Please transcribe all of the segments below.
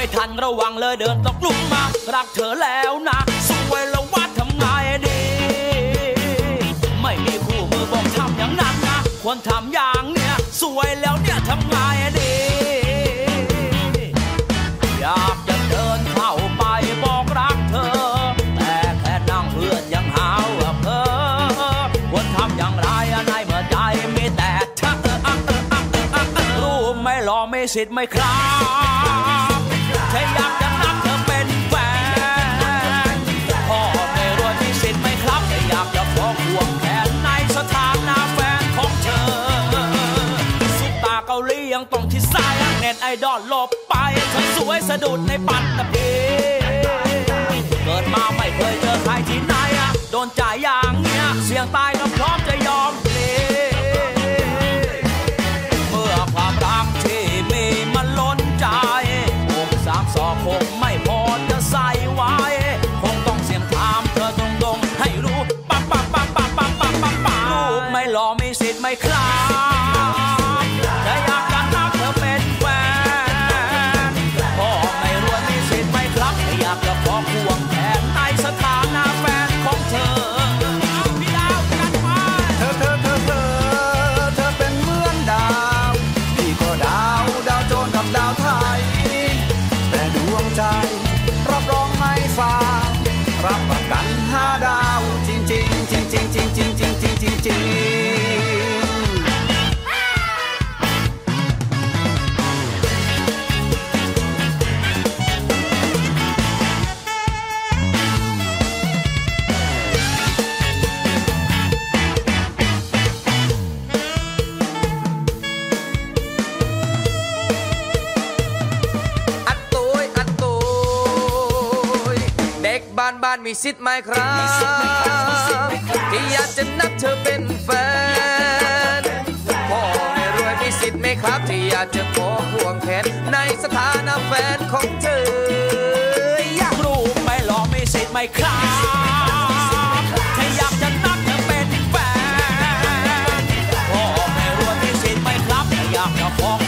ไม่ทันระวังเลยเดินตกลุมมา รักเธอแล้วนะสวยแล้วว่าทำไงดี ไม่มีคู่มือบอกทำอย่างนั้นนะ ควรทำอย่างเนี้ยสวยแล้วเนี่ยทำไงดี อยากจะเดินเข้าไปบอกรักเธอ แต่แค่นั่งเพื่อนยังหาว่าเพ้อควรทำอย่างไรในเมื่อใจมีแต่เธอรู้ไม่รอไม่อไม่สิทธิ์ไมครับแค่อยากจะฟ้องห่วงแขนในสถานะแฟนของเธอซุปตาเกาหลียังต้องที่สา ไอดอลหลบไปเธอสวยสะดุดในปัตตภีเกิดมาไม่เคยเจอใครที่ไหนอะโดนจ่ายอย่างเนี้ย เสียงตายก็ งไม่พอจะใส่ไว้ คงต้องเสียงถามเธอตรงๆให้รู้ปั๊บปั๊บปั๊บปั๊บปั๊บปั๊บปั๊บลูกไม่หล่อไม่สิทตไม่คลาานบ้านมีสิทธิ์ไหมครับที่อยากจะนับเธอเป็นแฟนพ่อไม่รวยมีสิทธิ์ไหมครับที่อยากจะขอควงแขนในสถานะแฟนของเธออยากรู้ไหม่รอมีสิทธิ์ไหมครับแค่อยากจะนับเธอเป็นแฟนพ่อไม่รวยมีสิทธิ์ไหมครับแต่อยากจะขอควง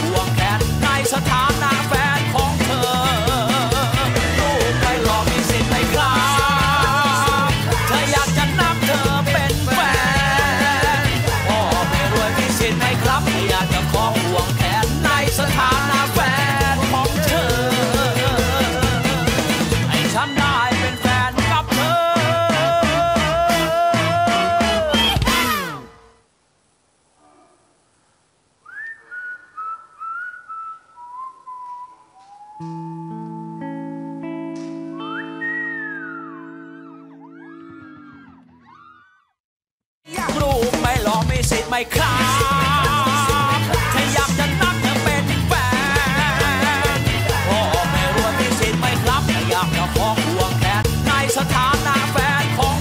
ไหมครับถ้าอยากจะนับเธอเป็นแฟนพ่อไม่รู้ที่สิทไหมครับถ้าอยากจะฟองห่วแทนในสถานะแฟนของ